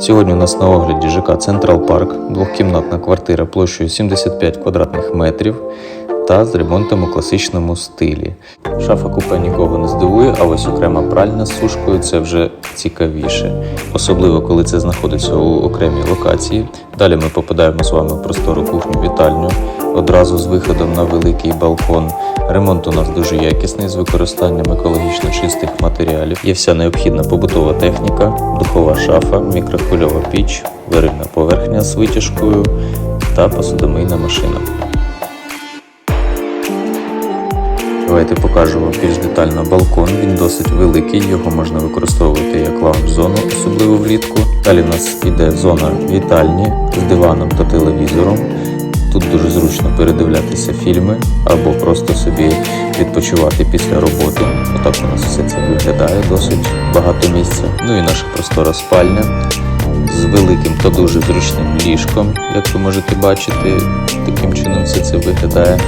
Сьогодні у нас на огляді ЖК Централ Парк, двохкімнатна квартира площею 75 квадратних метрів та з ремонтом у класичному стилі. Шафа купе нікого не здивує, а ось окрема пральня з сушкою це вже цікавіше, особливо коли це знаходиться у окремій локації. Далі ми попадаємо з вами в простору кухню вітальню, одразу з виходом на великий балкон. Ремонт у нас дуже якісний з використанням екологічно чистих матеріалів. Є вся необхідна побутова техніка, духова шафа, мікрохвильова піч, варильна поверхня з витяжкою та посудомийна машина. Давайте покажу вам більш детально балкон. Він досить великий, його можна використовувати як лаунж-зону, особливо влітку. Далі в нас іде зона вітальні з диваном та телевізором. Тут дуже зручно передивлятися фільми або просто собі відпочивати після роботи. Отак у нас все це виглядає, досить багато місця. Ну і наша простора спальня з великим та дуже зручним ліжком, як ви можете бачити, таким чином все це виглядає.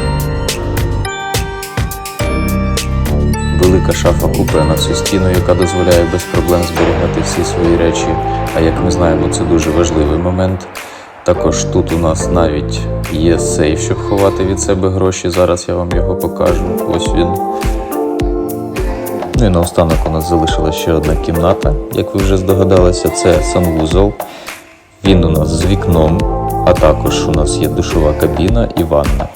Велика шафа купе на всю стіну, яка дозволяє без проблем зберігати всі свої речі. А як ми знаємо, це дуже важливий момент. Також тут у нас навіть є сейф, щоб ховати від себе гроші. Зараз я вам його покажу. Ось він. Ну і наостанок у нас залишилася ще одна кімната, як ви вже здогадалися, це санвузол. Він у нас з вікном, а також у нас є душова кабіна і ванна.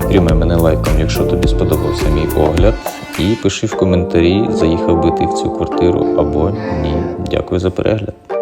Підтримай мене лайком, якщо тобі сподобався мій огляд. І пиши в коментарі, заїхав би ти в цю квартиру або ні. Дякую за перегляд.